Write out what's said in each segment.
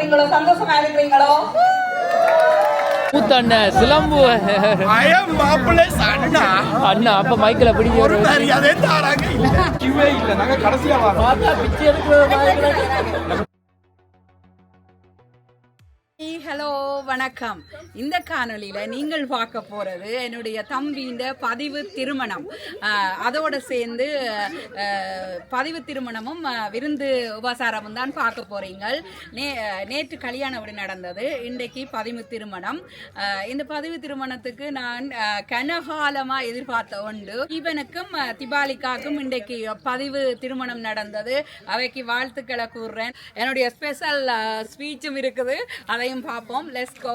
இருக்கிறீங்களோ? சந்தோஷமா இருக்கிறீங்களோ? மூத்தண்ண சிலம்பு. மாப்பிள்ளை அண்ணா. அண்ணா அப்ப மைக்கில் பிடிச்சி ஒரு மரியாதை தாராங்க. இல்ல இவே இல்ல நாங்க கடைசியா வரோம் பிச்சை எடுக்கிற வணக்கம். இந்த காணொலியில் நீங்கள் பார்க்க போகிறது என்னுடைய தம்பியின் பதிவு திருமணம். அதோடு அதோட சேர்ந்து பதிவு திருமணமும் விருந்து உபசாரமும் தான் பார்க்க போறீங்க நே நேற்று கல்யாண வீடு நடந்தது. இன்றைக்கு பதிவு திருமணம். இந்த பதிவு திருமணத்துக்கு நான் கனகாலமாக எதிர்பார்த்த உண்டு இவனுக்கும் ஆஹ், திபாலிக்காக்கும் இன்றைக்கு பதிவு திருமணம் நடந்தது. அவைக்கு வாழ்த்துக்களை கூறுறேன். என்னுடைய ஸ்பெஷல் ஸ்பீச்சும் இருக்குது. அதையும் பார்ப்போம். லெஸ் கோ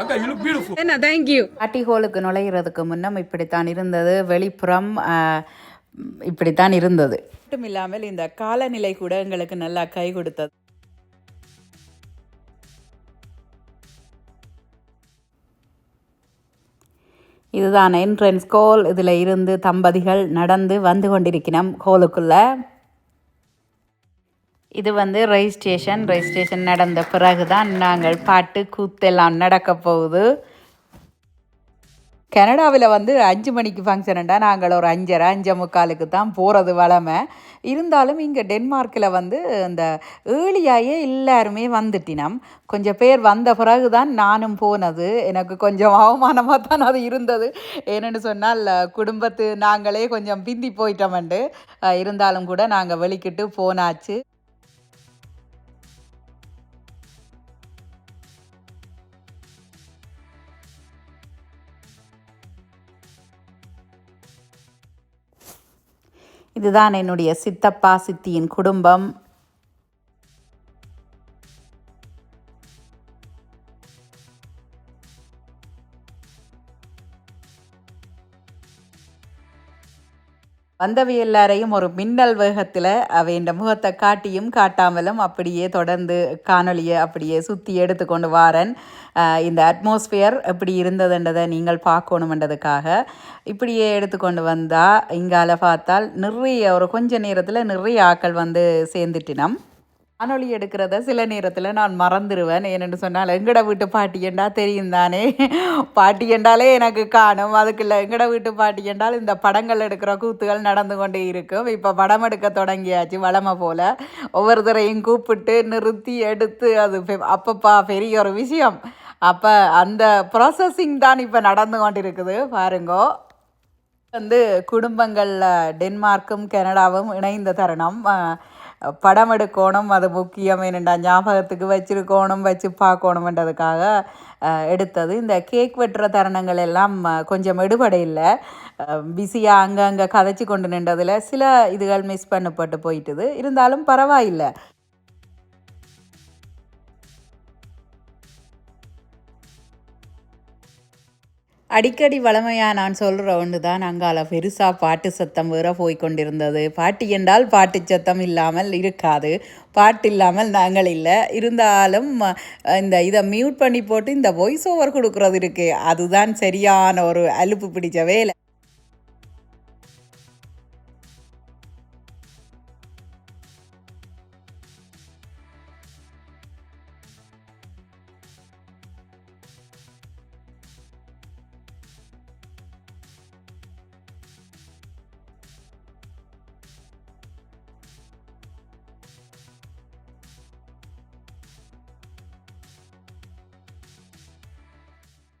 அக்கா யூ லுக் பியூட்டிஃபுல் என்ன தேங்க்யூ பார்ட்டி ஹோலுக்கு நுழைகிறதுக்கு முன்னம் இப்படித்தான் இருந்தது வெளிப்புறம் இப்படித்தான் இருந்தது. மட்டும் இல்லாமல் இந்த காலநிலை கூட எங்களுக்கு நல்லா கை கொடுத்தது. இதுதான் என்ட்ரன்ஸ் கோல் இதில் இருந்து தம்பதிகள் நடந்து வந்து கொண்டிருக்கிறோம் ஹோலுக்குள்ள இது வந்து ரெஜிஸ்ட்ரேஷன் ரெஜிஸ்ட்ரேஷன் நடந்த பிறகு தான் நாங்கள் பாட்டு கூத்தெல்லாம் நடக்க போகுது. கனடாவில் வந்து அஞ்சு மணிக்கு ஃபங்க்ஷனுண்டா நாங்கள் ஒரு அஞ்சரை அஞ்சே முக்காலுக்கு தான் போகிறது வளமை இருந்தாலும் இங்கே டென்மார்க்கில் வந்து இந்த ஏழியாயே எல்லாருமே வந்துட்டினம். கொஞ்சம் பேர் வந்த பிறகு தான் நானும் போனது. எனக்கு கொஞ்சம் அவமானமாக தான் அது இருந்தது. ஏன்னு சொன்னால் குடும்பத்து நாங்களே கொஞ்சம் பிந்தி போயிட்டோம்ண்டு இருந்தாலும் கூட நாங்கள் வெளிக்கிட்டு போனாச்சு. இதுதான் என்னுடைய சித்தப்பா சித்தியின் குடும்பம். வந்தவை எல்லாரையும் ஒரு மின்னல் வேகத்தில் அவையின் முகத்தை காட்டியும் காட்டாமலும் அப்படியே தொடர்ந்து காணொளியை அப்படியே சுற்றி எடுத்துக்கொண்டு வாரன். இந்த அட்மாஸ்பியர் எப்படி இருந்ததுன்றதை நீங்கள் பார்க்கணுமென்றதுக்காக இப்படியே எடுத்துக்கொண்டு வந்தால் இங்கால பார்த்தால் நிறைய ஒரு கொஞ்ச நேரத்தில் நிறைய ஆக்கள் வந்து சேர்ந்துட்டினம் காணொளி எடுக்கிறத சில நேரத்தில் நான் மறந்துடுவேன் ஏன்னு சொன்னால் எங்கட வீட்டு பாட்டி என்றா தெரியும் தானே. பாட்டி என்றாலே எனக்கு காணும். அதுக்குள்ள எங்கட வீட்டு பாட்டி என்றால் இந்த படங்கள் எடுக்கிற கூத்துகள் நடந்து கொண்டே இருக்கும். இப்போ படம் எடுக்க தொடங்கியாச்சு வளமை போல். ஒவ்வொருத்தரையும் கூப்பிட்டு நிறுத்தி எடுத்து அது பெ- அப்பப்பா பெரிய ஒரு விஷயம். அப்போ அந்த ப்ராசஸிங் தான் இப்போ நடந்து கொண்டிருக்குது. பாருங்கோ. வந்து குடும்பங்களில் டென்மார்க்கும் கனடாவும் இணைந்த தருணம். படம் எடுக்கணும் அது முக்கியம். என்னடா ஞாபகத்துக்கு வச்சிருக்கோணும் வச்சு பார்க்கணுன்றதுக்காக எடுத்தது. இந்த கேக் வெட்டுற தருணங்கள் எல்லாம் கொஞ்சம் எடுபட இல்லை. பிஸியாக அங்கங்கே கதைச்சி கொண்டு நின்றதில் சில இதுகள் மிஸ் பண்ணப்பட்டு போயிட்டுது. இருந்தாலும் பரவாயில்லை. அடிக்கடி வளமையாக நான் சொல்கிற ஒன்று தான் அங்கால பெருசாக பாட்டு சத்தம் வேற போய் கொண்டிருந்தது. பாட்டு என்றால் பாட்டு சத்தம் இல்லாமல் இருக்காது. பாட்டு இல்லாமல் நாங்கள் இல்லை. இருந்தாலும் இந்த இதை மியூட் பண்ணி போட்டு இந்த வாய்ஸ் ஓவர் கொடுக்குறது இருக்குது அதுதான் சரியான ஒரு அலுப்பு பிடிச்ச வேலை.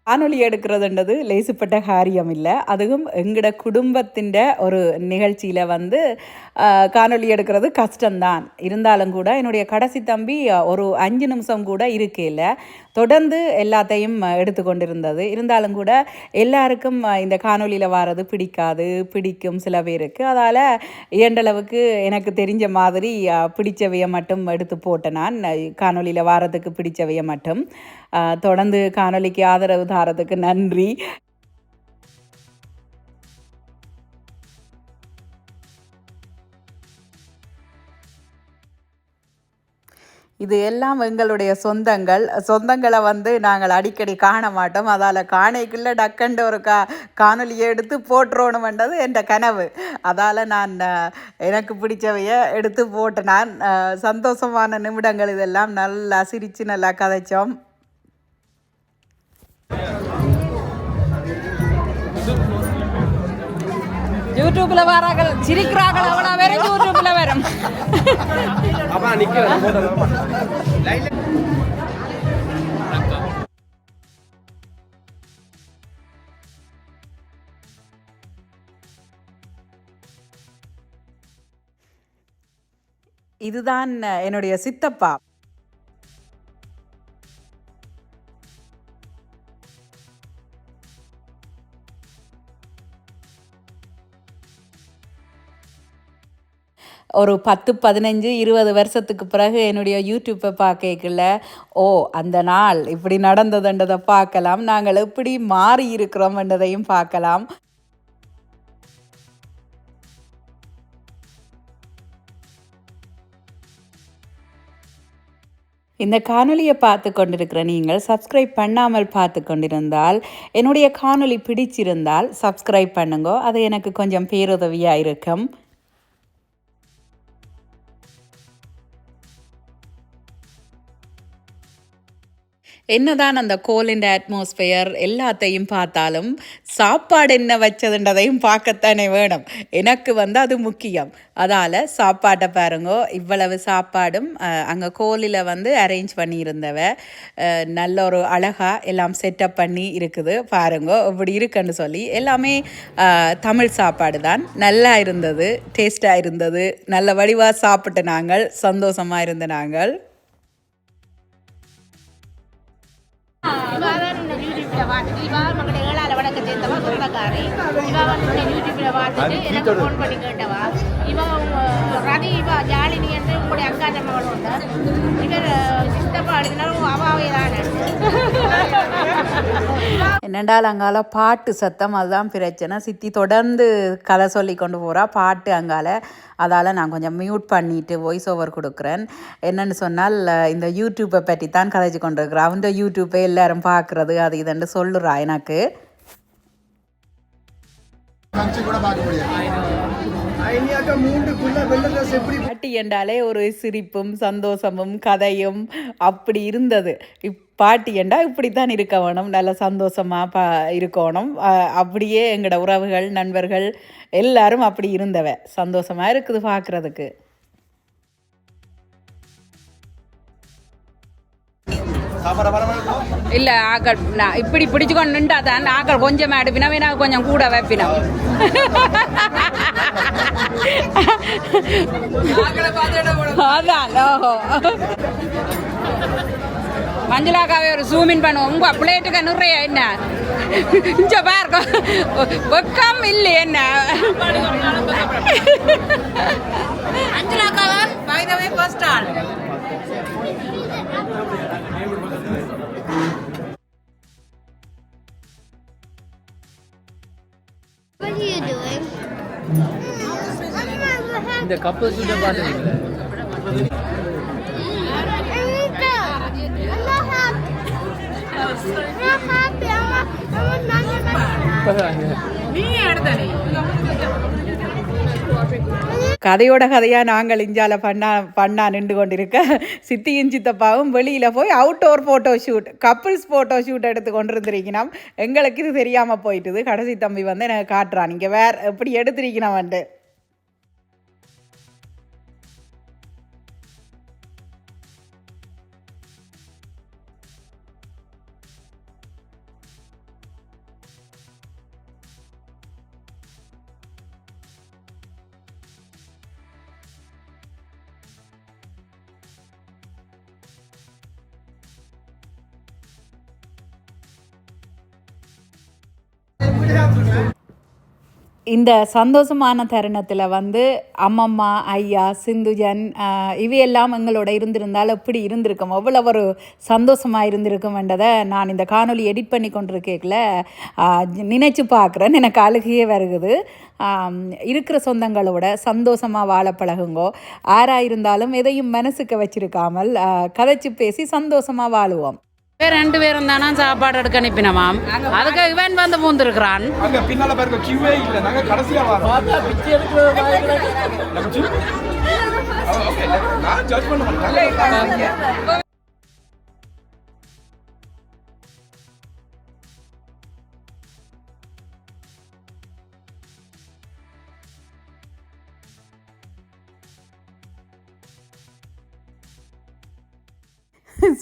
காணொளி எடுக்கிறதுன்றது லேசுப்பட்ட காரியம் இல்லை அதுவும் எங்களோட குடும்பத்தின் ஒரு நிகழ்ச்சியில் வந்து காணொலி எடுக்கிறது கஷ்டம்தான். இருந்தாலும் கூட என்னுடைய கடைசி தம்பி ஒரு அஞ்சு நிமிஷம் கூட இருக்கையில் தொடர்ந்து எல்லாத்தையும் எடுத்துக்கொண்டிருந்தது. இருந்தாலும் கூட எல்லாருக்கும் இந்த காணொலியில் வாரது பிடிக்காது பிடிக்கும் சில பேருக்கு. அதால் இயன்றளவுக்கு எனக்கு தெரிஞ்ச மாதிரி பிடிச்சவையை மட்டும் எடுத்து போட்டேன் நான் காணொலியில் வாரத்துக்கு பிடிச்சவையை மட்டும். தொடர்ந்து காணொளிக்கு ஆதரவு தாரதுக்கு நன்றி. இது எல்லாம் எங்களுடைய சொந்தங்கள். சொந்தங்களை வந்து நாங்கள் அடிக்கடி காண மாட்டோம். அதால் காணைக்குள்ளே டக்கண்ட ஒரு கா காணொலியை எடுத்து போட்டுறோணுமென்றது என் கனவு. அதால் நான் எனக்கு பிடிச்சவைய எடுத்து போட்டு நான் சந்தோஷமான நிமிடங்கள் இதெல்லாம் நல்லா சிரித்து நல்லா கதைச்சோம். யூடியூப்ல வரார்கள் சிரிக்கிறார்கள் அவ்வளோ வரும் யூடியூப்ல வரும் இதுதான் என்னுடைய சித்தப்பா ஒரு பத்து பதினஞ்சு இருபது வருஷத்துக்கு பிறகு என்னுடைய யூடியூப்பை பார்க்கல ஓ அந்த நாள் இப்படி நடந்ததுன்றதை பார்க்கலாம். நாங்கள் எப்படி மாறி இருக்கிறோம்ன்றதையும் பார்க்கலாம். இந்த காணொலியை பார்த்து கொண்டிருக்கிற நீங்கள் சப்ஸ்கிரைப் பண்ணாமல் பார்த்து கொண்டிருந்தால் என்னுடைய காணொளி பிடிச்சிருந்தால் சப்ஸ்கிரைப் பண்ணுங்க. அது எனக்கு கொஞ்சம் பேருதவியாக இருக்கும். என்னதான் அந்த கோலின் அட்மாஸ்பியர் எல்லாத்தையும் பார்த்தாலும் சாப்பாடு என்ன வச்சதுன்றதையும் பார்க்கத்தானே வேணும். எனக்கு வந்து அது முக்கியம். அதால் சாப்பாட்டை பாருங்கோ இவ்வளவு சாப்பாடும் அங்கே கோலில் வந்து அரேஞ்ச் பண்ணியிருந்தவ நல்ல ஒரு அழகாக எல்லாம் செட்டப் பண்ணி இருக்குது. பாருங்கோ இப்படி இருக்குன்னு சொல்லி எல்லாமே தமிழ் சாப்பாடு தான். நல்லா இருந்தது டேஸ்ட்டாக இருந்தது. நல்ல வடிவாக சாப்பிட்டு நாங்கள் சந்தோஷமாக இருந்த நாங்கள். இவாதான் இந்த யூடியூப்ல பார்த்துட்டு இவா மக்களை ஏழால வடக்க சேர்ந்தவா சொந்தக்காரி இவா வந்து யூடியூப்ல பார்த்துட்டு எனக்கு ஃபோன் பண்ணி கேட்டவா இவா ரதி இவா ஜாலினி என்று உங்களுடைய அக்கா மகள் உண்டு இவர் சித்தப்பா அடினாலும் அவாவே தானே. என்னென்றால் அங்கால பாட்டு சத்தம் அதுதான் பிரச்சனை. சித்தி தொடர்ந்து கதை சொல்லி கொண்டு போகிறா பாட்டு அங்கால. அதால் நான் கொஞ்சம் மியூட் பண்ணிட்டு வாய்ஸ் ஓவர் கொடுக்குறேன். என்னன்னு சொன்னால் இந்த யூடியூப்பை பற்றி தான் கதைச்சு கொண்டிருக்கிறா. அவன் யூடியூப்பை எல்லாரும் பார்க்குறது அது இதுன்னு சொல்லுறா எனக்கு. வெள்ள ட்ரெஸ் எப்படி பாட்டி என்றாலே ஒரு சிரிப்பும் சந்தோஷமும் கதையும் அப்படி இருந்தது. இப் பாட்டி என்றா இப்படித்தான் இருக்க வேணும் நல்ல சந்தோஷமாக பா இருக்கணும் அப்படியே எங்களோட உறவுகள் நண்பர்கள் எல்லாரும் அப்படி இருந்தவ. சந்தோஷமாக இருக்குது பார்க்குறதுக்கு இல்ல ஆக்கள் நான் இப்படி பிடிச்சு கொண்டு நின்றா தான் ஆக்கள் கொஞ்சம் அடுப்பினா வேணா கொஞ்சம் கூட வைப்பினோம். அதான் ஓஹோ. மஞ்சளாக்காவே ஒரு ஜூமின் பண்ணுவோம். உங்க பிளேட்டுக்கு நிறைய என்ன? இங்க பாருங்க. வெக்கம் இல்லை என்ன? மஞ்சளாக்காவன் பைதவே ஃபர்ஸ்ட் ஆள். இந்த கப்பல் சூட்டை பார்த்துருக்கீங்களா கதையோட கதையாக நாங்கள் இஞ்சால பண்ணா பண்ணா நின்று கொண்டிருக்க சித்தியும் சித்தப்பாவும் வெளியில் போய் outdoor photo shoot couples photo shoot எடுத்து கொண்டிருந்திருக்கணும் எங்களுக்கு இது தெரியாமல் போயிட்டுது. கடைசி தம்பி வந்து எனக்கு காட்டுறான். நீங்கள் வேற எப்படி எடுத்திருக்கணும் வந்து. இந்த சந்தோஷமான தருணத்தில் வந்து அம்மம்மா ஐயா சிந்துஜன் இவையெல்லாம் எங்களோட இருந்திருந்தால் எப்படி இருந்திருக்கும்? அவ்வளோ ஒரு சந்தோஷமாக இருந்திருக்கும்ன்றதை நான் இந்த காணொலி எடிட் பண்ணி கொண்டிருக்கேக்கில் நினைச்சு பார்க்குறேன். எனக்கு அழுகையே வருகுது. இருக்கிற சொந்தங்களோட சந்தோஷமாக வாழ பழகுங்கோ. ஆறாக இருந்தாலும் எதையும் மனசுக்கு வச்சிருக்காமல் கதைச்சு பேசி சந்தோஷமாக வாழுவோம். ரெண்டு பேரும் தானே சாப்பாடு எடுக்க அனுப்பினமாம் அதுக்கு இவன் வந்து பூந்துருக்கிறான். அங்க பின்னால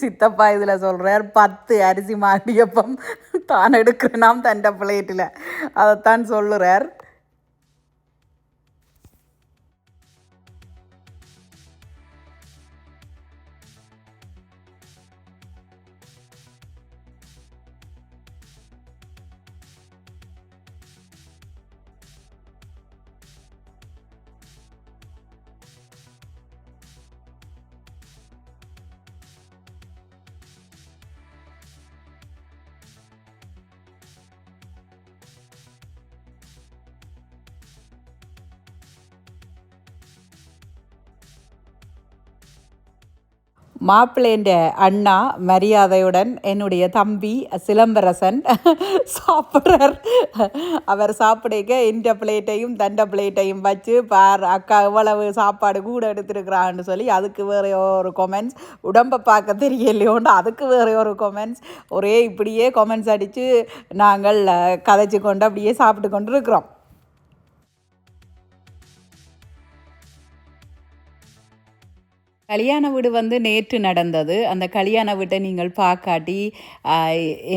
சித்தப்பா இதில் சொல்கிறார் பத்து அரிசி மாடியப்பம் தான் எடுக்கிறனாம் தண்டை பிளேட்டில் அதைத்தான் சொல்லுறார். மாப்பிள்ளைன்ற அண்ணா மரியாதையுடன் என்னுடைய தம்பி சிலம்பரசன் சாப்பிட்றார். அவர் சாப்பிடுக்க இந்த பிளேட்டையும் தண்ட பிளேட்டையும் வச்சு பார் அக்கா இவ்வளவு சாப்பாடு கூட எடுத்துருக்குறான்னு சொல்லி அதுக்கு வேற ஒரு கொமெண்ட்ஸ் உடம்பை பார்க்க தெரியலையோண்டு அதுக்கு வேற ஒரு கொமெண்ட்ஸ் ஒரே இப்படியே கொமெண்ட்ஸ் அடித்து நாங்கள் கதைச்சு கொண்டு அப்படியே சாப்பிட்டு கொண்டு இருக்கிறோம் கல்யாண வீடு வந்து நேற்று நடந்தது. அந்த கல்யாண வீட்டை நீங்கள் பார்க்காட்டி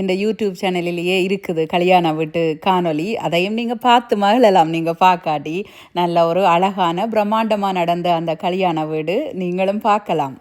இந்த யூடியூப் சேனலிலேயே இருக்குது கல்யாண வீட்டு காணொளி. அதையும் நீங்கள் பார்த்து மகிழலாம். நீங்கள் பார்க்காட்டி நல்ல ஒரு அழகான பிரம்மாண்டமாக நடந்த அந்த கல்யாண வீடு நீங்களும் பார்க்கலாம்.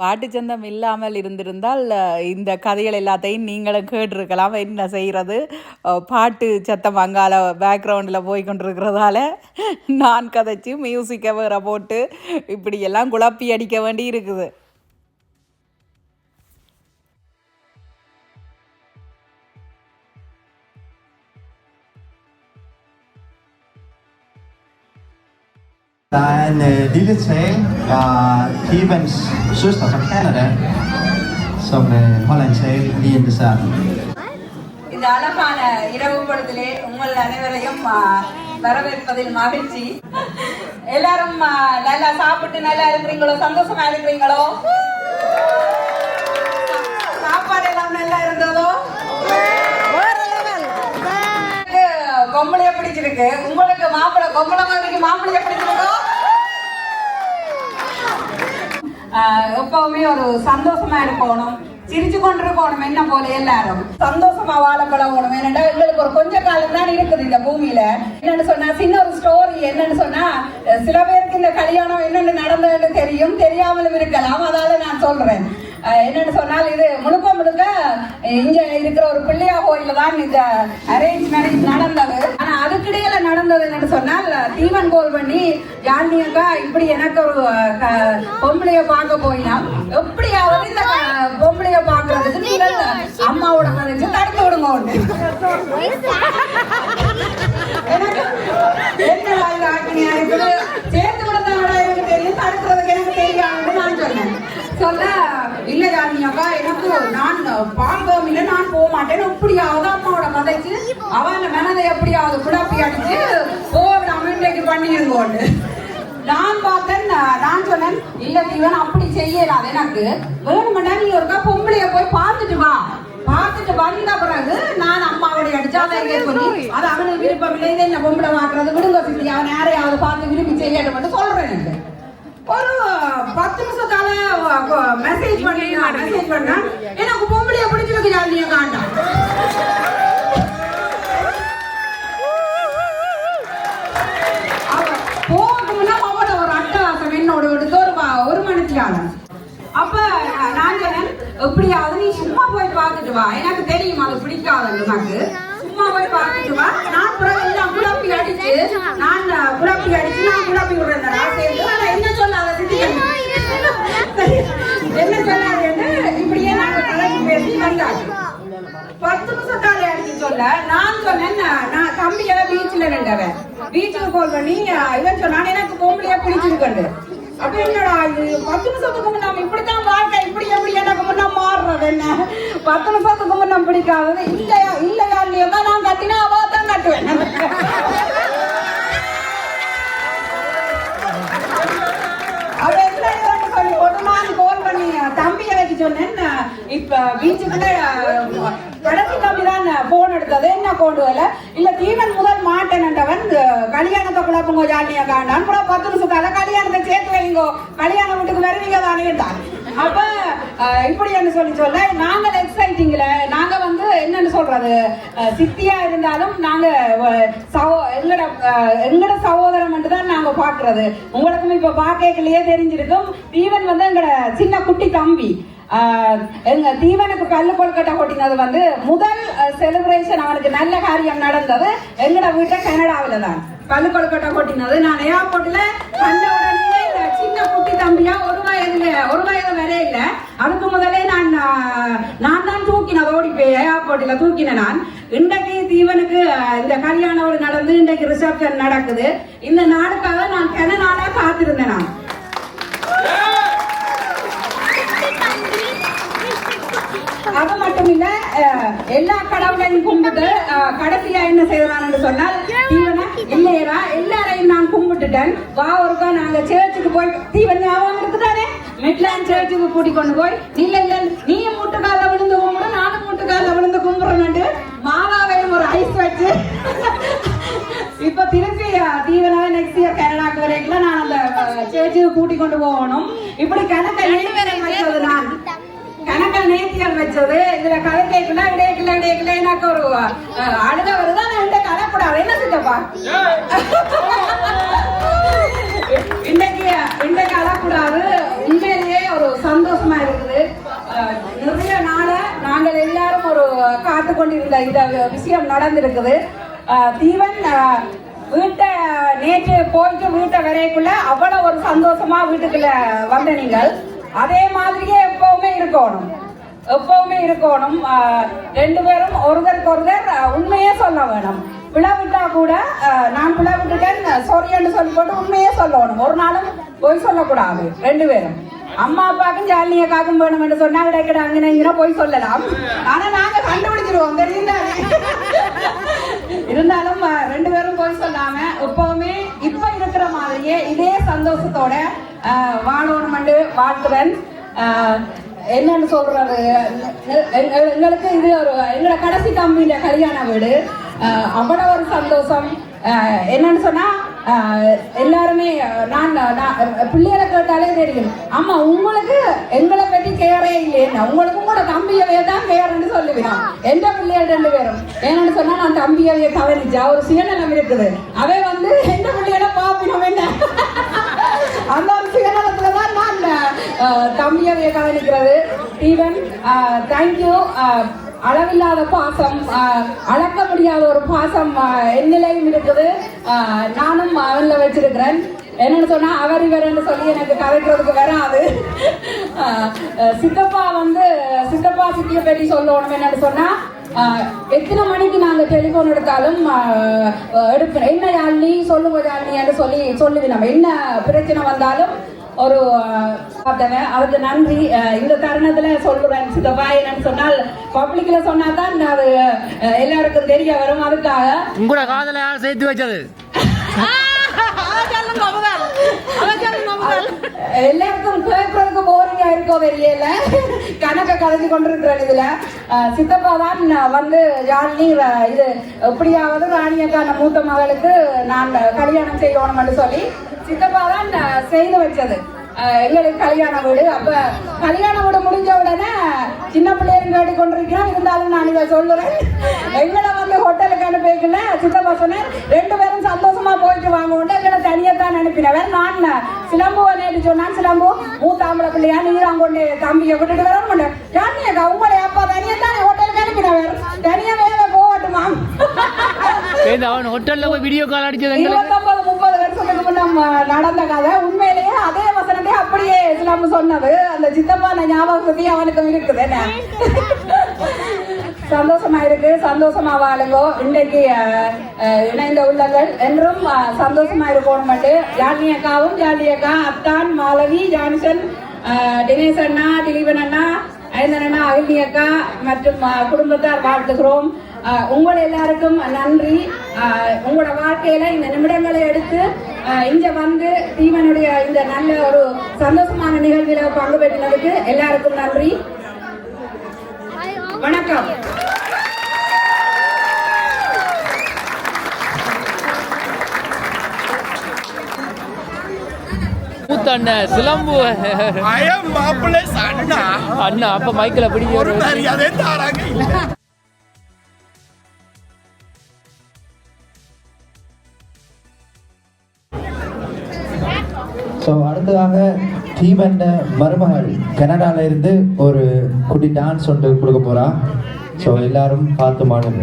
பாட்டு சந்தம் இல்லாமல் இருந்திருந்தால் இந்த கதைகள் எல்லாத்தையும் நீங்களும் கேட்டிருக்கலாம். என்ன செய்கிறது பாட்டு சத்தம் அங்கால பேக்ரவுண்டில் போய் கொண்டிருக்கிறதால நான் கதைச்சு மியூசிக்கை வேற போட்டு இப்படியெல்லாம் குழப்பி அடிக்க வேண்டி இருக்குது Der er en øh, lille tale fra Kevans søster fra Canada, som øh, holder en tale lige inden desserten. இந்த அழகான இரவு பொழுதிலே உங்கள் அனைவரையும் ஆ, வரவேற்பதில் மகிழ்ச்சி. எல்லாரும் நல்லா சாப்பிட்டு நல்லா இருக்கிறீங்களோ? சந்தோஷமா இருக்கிறீங்களோ? சாப்பாடு எல்லாம் நல்லா இருந்ததோ? உங்களுக்கு பொம்பளைய பிடிச்சிருக்கு. உங்களுக்கு மாப்பிள்ளை பொம்பளை மாதிரிக்கு மாப்பிள்ளைய பிடிச்சிருக்கோ? எப்பவுமே ஒரு சந்தோஷமா இருக்கணும் சிரிச்சு கொண்டிருக்கணும் என்ன போல எல்லாரும். சந்தோஷமா வாழ பழகணும் எங்களுக்கு ஒரு கொஞ்ச காலம் தான் இருக்குது இந்த பூமியில. என்னன்னு சொன்னா சின்ன ஒரு ஸ்டோரி என்னன்னு சொன்னா சில பேருக்கு இந்த கல்யாணம் என்னென்னு நடந்ததுன்னு தெரியும் தெரியாமலும் இருக்கலாம். அதால நான் சொல்றேன். என்னன்னு சொன்னால் இது முழுக்க முழுக்க இங்க இருக்கிற ஒரு பிள்ளையா கோயில தான் இந்த அரேஞ்ச் மேரேஜ் நடந்தது. ஆனா அதுக்கிடையில நடந்தது என்னன்னு சொன்னால் தீவன் கோல் பண்ணி ஜான்மியக்கா அக்கா இப்படி எனக்கு ஒரு க- பொம்பளைய பார்க்க போயினா எப்படியாவது இந்த பொம்பளைய பாக்குறதுக்கு அம்மாவோட மனைச்சு தடுத்து விடுங்க எனக்கு என்ன ஆக்கினியா இருக்குது? சேர்த்து விடுறதா எனக்கு தெரியும் தடுக்கிறதுக்கு எனக்கு தெரியாதுன்னு நான் சொன்னேன். சொல்ல பண்ணியாக்கா எனக்கு நான் பாம்பம் இல்லை நான் போக மாட்டேன். எப்படியாவது அம்மாவோட கதைச்சு அவன் மனதை எப்படியாவது குழப்பி அடிச்சு போவிடாம இன்றைக்கு பண்ணிருங்கோண்டு நான் பார்த்தேன் நான் சொன்னேன் இல்ல இவன் அப்படி செய்யறாது எனக்கு. வேணுமெண்டா நீ ஒருக்கா பொம்பளைய போய் பார்த்துட்டு வா. பார்த்துட்டு வந்த பிறகு நான் அம்மாவோட அடிச்சாதைய சொல்லி அது அவனுக்கு விருப்பம் இல்லை என்ன பொம்பளை மாட்டுறது விடுங்க சித்தி அவன் யாரையாவது பார்த்து விரும்பி செய்யட்டும் சொல்றேன். எனக்கு ஒரு பத்து நிமிஷத்தால மெசேஜ் பண்ணி மெசேஜ் பண்ணா எனக்கு பொம்பளைய பிடிச்சிருக்கு யாருடைய காண்டாம் அவ போகணும்னா அவட ஒரு அட்டகாசம் என்னோட எடுத்து ஒரு ஒரு மணித்தியாளன் அப்ப நான் சொன்னேன் எப்படியாவது நீ சும்மா போய் பார்த்துட்டு வா. எனக்கு தெரியும் அது பிடிக்காது உனக்கு. சும்மா போய் பார்த்துட்டு வா. நான் எல்லாம் குழப்பி அடிச்சு நான் குழப்பி அடிச்சு நான் குழப்பி விடுறேன் சேர்ந்து என்ன சொல்லாத சொல்லாதுன்னு இப்படியே நாங்க கலந்து பேசி வந்தாச்சு பத்து நிமிஷத்தால அடிச்சு சொல்ல நான் சொன்னேன் நான் நான் தம்பியை பீச்சில் நின்றவன் பீச்சுக்கு கால் பண்ணி அஹ், இவன் சொன்னான் எனக்கு பொம்பளையா பிடிச்சிருக்கண்டு அப்ப என்னடா இது பத்து நிமிஷத்துக்கு முன்னாடி இப்படித்தான் வாழ்க்கை இப்படி எப்படி எனக்கு முன்ன மாறுறது என்ன? பத்து நிமிஷத்துக்கு முன்ன பிடிக்காதது இல்லையா? இல்லையா இல்லையா நான் கட்டினா அவ தான் கட்டுவேன். இப்ப பீச்சுக்குள்ள கடைசி தம்பி தான் போன் எடுத்தது. என்ன கொண்டு வரல இல்ல தீவன் முதல் மாட்டேன்ன்றவன் கல்யாணத்தை குழப்பங்க ஜாலியா காண்டான். கூட பத்து நிமிஷத்தால கல்யாணத்தை சேர்த்து வைங்கோ. கல்யாண வீட்டுக்கு வருவீங்க தானே தான் அப்ப இப்படி என்ன சொல்லி சொல்ல நாங்கள் எக்ஸைட்டிங்ல நாங்க வந்து என்னன்னு சொல்றது? அஹ், சித்தியா இருந்தாலும் நாங்க சகோ எங்களோட எங்களோட எங்கட சகோதரம் மட்டும் தான் நாங்க பாக்குறது உங்களுக்கும் இப்ப பாக்கலையே தெரிஞ்சிருக்கும். தீவன் வந்து எங்களோட சின்ன குட்டி தம்பி. எங்க தீவனுக்கு கல்லு கொல்கட்டை கொட்டினது வந்து முதல் செலிப்ரேஷன் அவனுக்கு நல்ல காரியம் நடந்தது. எங்கட வீட்டை கனடாவில தான். கல்லு கொல்கட்டை கொட்டினது. நான் ஏர்போர்ட்ல கண்ட உடனே சின்ன குட்டி தம்பியா ஒரு வயதுல ஒரு வயது வரை இல்ல. அதுக்கு முதலே நான் நான் தான் தூக்கினது. ஓடி போய் ஏர்போர்ட்ல தூக்கினேன் நான். இன்றைக்கு தீவனுக்கு இந்த கல்யாணம் நடந்து இன்றைக்கு ரிசப்ஷன் நடக்குது. இந்த நாளுக்காக நான் கன நாளா காத்திருந்தேன் நான். அது மட்டும் இல்ல எல்லா கடவுளையும் கும்பிட்டு கடைசியா என்ன செய்யறான்னு சொன்னால் தீவன இல்லையரா எல்லாரையும் நான் கும்பிட்டுட்டேன். வா ஒருக்கா நாங்க சேர்ச்சுக்கு போய் தீவன் ஞாபகம் இருக்குதானே? மிட்லாண்ட் சேர்ச்சுக்கு கூட்டி கொண்டு போய் இல்ல இல்ல நீயும் முட்டுக்கால விழுந்து கும்பிடு நானும் முட்டுக்கால விழுந்து கும்பிடுறேன்னு மாவாவையும் ஒரு ஐஸ் வச்சு இப்ப திருப்பி தீவனாவே நெக்ஸ்ட் இயர் கனடாக்கு வரைக்கும் நான் அந்த சேர்ச்சுக்கு கூட்டி கொண்டு போகணும். இப்படி கணக்கை நான் கணக்கல் நேர்த்திகள் வச்சது. இதுல கதை கேட்கல இடையக்கல இடையக்கல எனக்கு ஒரு அழுத அழுக நான் ஆனா என்கிட்ட கலப்படாது என்ன சித்தப்பா இன்னைக்கு இன்னைக்கு அழக்கூடாது உண்மையிலேயே ஒரு சந்தோஷமா இருக்குது. நிறைய நாள நாங்கள் எல்லாரும் ஒரு காத்து கொண்டிருந்த இந்த விஷயம் நடந்திருக்குது. தீவன் வீட்டை நேற்று போயிட்டு வீட்டை வரைக்குள்ள அவ்வளவு ஒரு சந்தோஷமா வீட்டுக்குள்ள வந்த நீங்கள். அதே மாதிரியே எப்பவுமே இருக்கணும். எப்பவுமே இருக்கணும். ரெண்டு பேரும் ஒருத்தருக்கு ஒருத்தர் உண்மையே சொல்ல வேணும். பிளவிட்டா கூட ஆஹ் நான் பிளவிட்டுட்டேன் சொரியன்னு சொல்லி போட்டு உண்மையே சொல்லணும். ஒரு நாளும் போய் சொல்லக்கூடாது ரெண்டு பேரும். அம்மா அப்பாவுக்கும் ஜாலினிய காக்கும் வேணும் என்று சொன்னா கிடைக்கிற அங்கே போய் சொல்லலாம். ஆனா நாங்க கண்டுபிடிச்சிருவோம் தெரியுதா? இருந்தாலும் ரெண்டு பேரும் போய் சொல்லாம எப்பவுமே இப்ப இருக்கிற மாதிரியே இதே சந்தோஷத்தோட வாழணும் வாழ்த்துவன் வாழ்த்துறேன். என்னன்னு சொல்றாரு? எ- எங்களுக்கு இது ஒரு எங்களோட கடைசி தம்பியில கல்யாண வீடு. அஹ், ஒரு சந்தோஷம். என்னன்னு சொன்னா எல்லாருமே நான் நான் பிள்ளைகளை கேட்டாலே தெரியும். ஆமா உங்களுக்கு எங்களை பற்றி கேரே இல்லையா உங்களுக்கு கூட தம்பியவையே தான் கேர்ன்னு சொல்லுவேன் எந்த பிள்ளைகள் ரெண்டு பேரும்? ஏன்னு சொன்னா நான் தம்பியவைய கவனிச்சா ஒரு சுயநலம் இருக்குது. அவை வந்து எந்த பிள்ளைகளை பாப்பினோம் என்ன? அந்த தம்பியை அஹ், தம்பியவைய ஈவன் தேங்க்யூ அளவில்லாத பாசம் அளக்க முடியாத ஒரு பாசம் என்னிலையும் இருக்குது. நானும் அவனில் வச்சிருக்கிறேன். என்னன்னு சொன்னா அவர் இவர்னு சொல்லி எனக்கு கதைக்கிறதுக்கு வராது. சித்தப்பா வந்து சித்தப்பா சித்தியை பற்றி சொல்லணும் என்னன்னு சொன்னா எத்தனை மணிக்கு நாங்க டெலிபோன் எடுத்தாலும் எடுப்பேன் என்ன யாழ்னி சொல்லுங்க யாழ்னின்னு சொல்லி சொல்லுவேன் நம்ம. என்ன பிரச்சனை வந்தாலும் ஒரு பார்த்தவன் அதுக்கு நன்றி. இந்த தருணத்துல சொல்லுறேன் சித்தப்பா என்னன்னு சொன்னால் பப்ளிக்ல சொன்னா தான் அது எல்லாருக்கும் தெரிய வரும். அதுக்காக உங்களோட காதல யார் சேர்த்து வச்சது? எல்லாருக்கும் கேட்கறதுக்கு போரிங்கா இருக்கோ தெரியல கணக்க கலைஞ்சு கொண்டிருக்கிறேன் இதுல. சித்தப்பா தான் வந்து யாழினி இது எப்படியாவது ராணியக்கான மூத்த மகளுக்கு நான் கல்யாணம் செய்யணும்னு சொல்லி சித்தப்பா தான் செய்து வச்சது. எங்களுக்கு கல்யாண வீடு. அப்ப கல்யாண வீடு முடிஞ்ச உடனே சின்ன பிள்ளையரும் கேட்டு கொண்டிருக்கிறோம் இருந்தாலும் நான் இதை சொல்லுறேன். எங்களை வந்து ஹோட்டலுக்கு அனுப்பிக்கல. சித்தப்பா சொன்னேன் ரெண்டு பேரும் சந்தோஷமா போயிட்டு வாங்க. உண்டு எங்களை தனியா தான் அனுப்பினவர் நான் சிலம்பு நேற்று சொன்னான் சிலம்பு மூத்த ஆம்பளை பிள்ளையா நீராங்க கொண்டு தம்பியை விட்டுட்டு வர மாட்டேன் ஜானியக்கா உங்களை அப்பா தனியா தான் ஹோட்டலுக்கு அனுப்பினவர் தனியா வேலை போகட்டுமா? அவன் ஹோட்டல்ல போய் வீடியோ கால் அடிச்சது முன்னம் நடந்த கதை உண்மையிலேயே அதே வசனத்தை அப்படியே இஸ்லாம் சொன்னது. அந்த சித்தப்பான ஞாபகத்தை அவனுக்கும் இருக்குது என்ன? சந்தோஷமா இருக்கு சந்தோஷமா வாழுங்கோ. இன்றைக்கு இணைந்த உள்ளங்கள் என்றும் சந்தோஷமா இருக்கணும் மட்டும். ஜானி அக்காவும் ஜானி அக்கா அத்தான் மாலவி ஜான்சன் தினேஷ் அண்ணா திலீபன் அண்ணா ஐந்தன் அண்ணா அகிலி அக்கா மற்றும் குடும்பத்தார் வாழ்த்துகிறோம். உங்கள் எல்லாருக்கும் நன்றி. உங்களோட வாழ்க்கையில இந்த நிமிடங்களை எடுத்து இங்க வந்து தீவனுடைய இந்த நல்ல ஒரு சந்தோஷமான நிகழ்வில் பங்கு பெற்றினதுக்கு எல்லாருக்கும் நன்றி. வணக்கம். அண்ணன் சிலம்பு. சண்ணா அண்ணா அப்ப மைக்கில் பிடிக்க ஒரு மரியாதை தாராங்க அடுத்ததாக தீபன் மருமகள். கனடால இருந்து ஒரு குட்டி டான்ஸ் ஒன்று கொடுக்க போறா. ஸோ எல்லாரும் பார்த்து மாடுங்க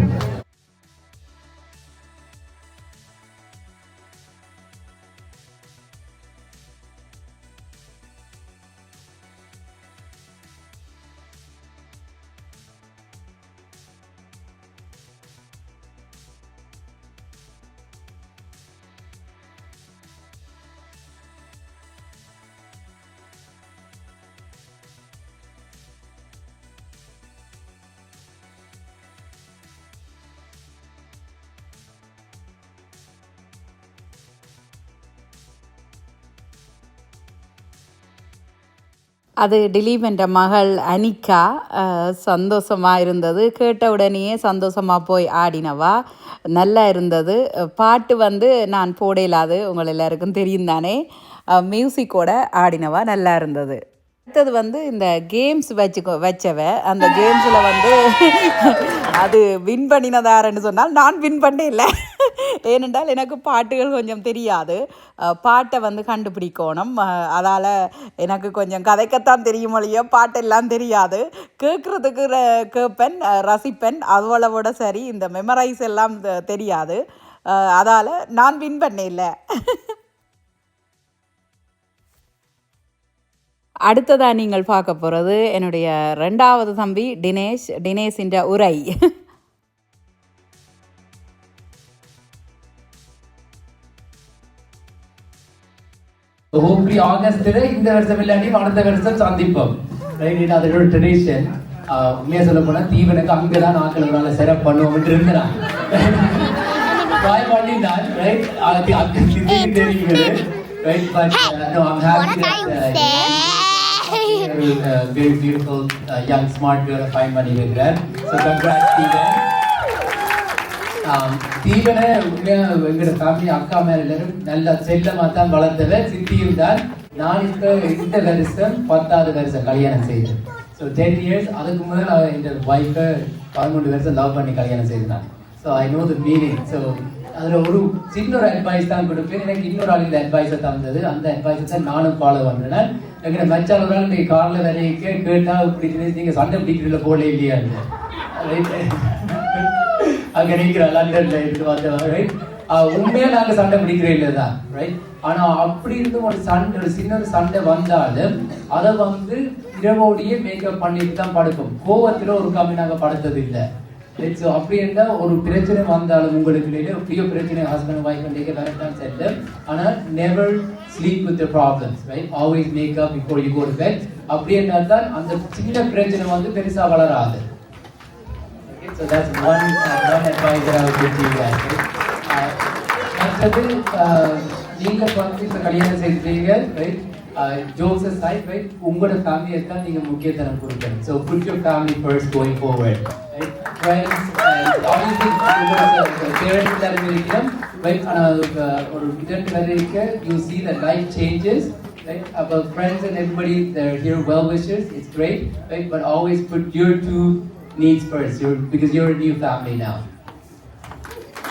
அது திலீப் என்ற மகள் அனிகா சந்தோஷமாக இருந்தது. கேட்ட உடனேயே சந்தோஷமாக போய் ஆடினவா? நல்லா இருந்தது. பாட்டு வந்து நான் போடையிலாது உங்கள் எல்லாருக்கும் தெரியும் தானே? மியூசிக்கோட ஆடினவா? நல்லா இருந்தது. அடுத்தது வந்து இந்த கேம்ஸ் வச்சுக்கோ வச்சவ அந்த கேம்ஸில் வந்து அது வின் பண்ணினதாருன்னு சொன்னால் நான் வின் பண்ணே இல்லை. ஏனென்றால் எனக்கு பாட்டுகள் கொஞ்சம் தெரியாது. பாட்டை வந்து கண்டுபிடிக்கணும். அதால் எனக்கு கொஞ்சம் கதைக்கத்தான் தெரியும் ஒழிய பாட்டெல்லாம் தெரியாது. கேட்குறதுக்கு ர- கேட்பேன் அஹ் ரசிப்பேன். அவ்வளவோட சரி இந்த மெமரைஸ் எல்லாம் தெரியாது. அதால் நான் வின் பண்ணல இல்லை. அடுத்ததாக நீங்கள் பார்க்க போகிறது என்னுடைய ரெண்டாவது தம்பி தினேஷ். டினேஷின்ற உரை. ஹோப்லி ஆகஸ்ட்ல இந்த வருஷம் இல்லாட்டி அடுத்த வருஷம் சந்திப்போம் ரைட் அதோட ட்ரெடிஷன் உண்மையா சொல்ல போனா தீவனுக்கு அங்கதான் நாட்கள் ஒரு நாள் சிறப்பு பண்ணுவோம் இருந்தான் ட்ராய் பண்ணிட்டான் ரைட் தெரியுது right but no I'm happy that very beautiful uh, young smart girl find பண்ணி வைக்கிறார் so congrats தீவன உண்மையா எங்களோட ஃபேமிலி அக்கா மேல எல்லாரும் நல்லா செல்லமா தான் வளர்ந்தவ சித்தியும் தான் நான் இப்ப இந்த வருஷம் பத்தாவது வருஷம் கல்யாணம் செய்தேன். ஸோ டென் இயர்ஸ் அதுக்கு முதல் நான் இந்த ஒய்ஃபை பதிமூணு வருஷம் லவ் பண்ணி கல்யாணம் செய்தான். So I know the meaning so அதில் ஒரு சின்ன ஒரு அட்வைஸ் தான் கொடுப்பேன். எனக்கு இன்னொரு ஆள் இந்த அட்வைஸை தந்தது. அந்த அட்வைஸை தான் நானும் ஃபாலோ பண்ணுறேன் எங்களை மச்சால் ஒரு ஆள் நீங்கள் காரில் வேலைக்கு கேட்டால் இப்படி நீங்கள் சண்டை பிடிக்கிறதுல போல இல்லையா? அங்க நிக்கிற லண்டன்ல இருந்து வந்தவங்க ரைட் உண்மையா நாங்க சண்டை பிடிக்கிறோம் இல்லதான் ரைட் ஆனா அப்படி இருந்து ஒரு சண்டை ஒரு சின்ன ஒரு சண்டை வந்தாலும் அதை வந்து இரவோடையே மேக்கப் பண்ணிட்டு தான் படுப்போம் கோவத்துல ஒரு கம்மி நாங்க படுத்தது இல்லை. ஸோ அப்படி இருந்தா ஒரு பிரச்சனை வந்தாலும் உங்களுக்கு இடையில பெரிய பிரச்சனை ஹஸ்பண்ட் ஒய்ஃப் இடையே வரத்தான் செல்லும் ஆனா never sleep with problems right always make up இப்போ யூ கோ டு பெட் அப்படி இருந்தால் தான் அந்த சின்ன பிரச்சனை வந்து பெருசா வளராது. so that's one uh, one advice that I would give to you guys. right? Uh, மற்றது ஆஹ், நீங்க வந்து இப்ப கல்யாணம் செய்கிறீங்க ரைட் ஜோக்ஸ் சைட் ரைட் உங்களோட ஃபேமிலியை தான் நீங்க முக்கியத்துவம் கொடுக்கணும் so put your family first going forward right friends obviously parents எல்லாரும் இருக்கிறோம் ரைட் ஆனால் ஒரு இதன் வரைக்க you see the life changes right about friends and everybody they're here well wishers it's great right but always put your two needs first your because you're a new family now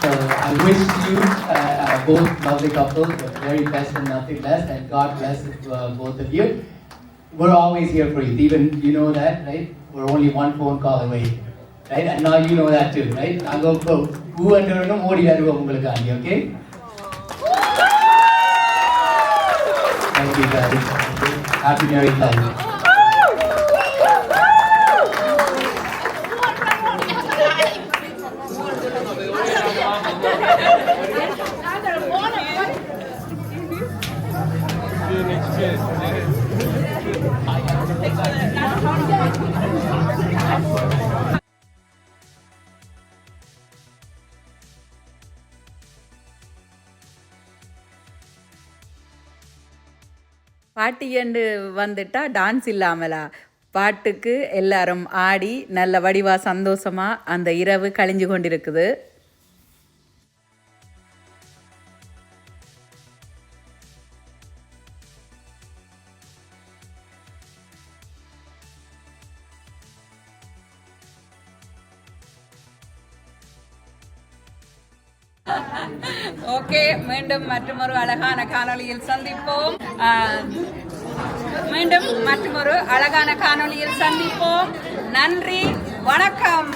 so I wish you uh, uh, both lovely couple the very best and nothing less, and God bless uh, both of you. We're always here for you. Even you know that, right? We're only one phone call away, right? And now you know that too, right? I'm going to who and Modi வருவோம் உங்களுக்காண்டி, okay? Thank you guys. Happy married life. பாட்டி என்று வந்துட்டா dance இல்லாமலா? பாட்டுக்கு எல்லாரும் ஆடி நல்ல வடிவா சந்தோஷமா அந்த இரவு கழிஞ்சு கொண்டிருக்குது. மீண்டும் மீண்டும் மற்றொரு அழகான காணொளியில் சந்திப்போம். ஆஹ், மீண்டும் மற்றொரு அழகான காணொளியில் சந்திப்போம். நன்றி வணக்கம்.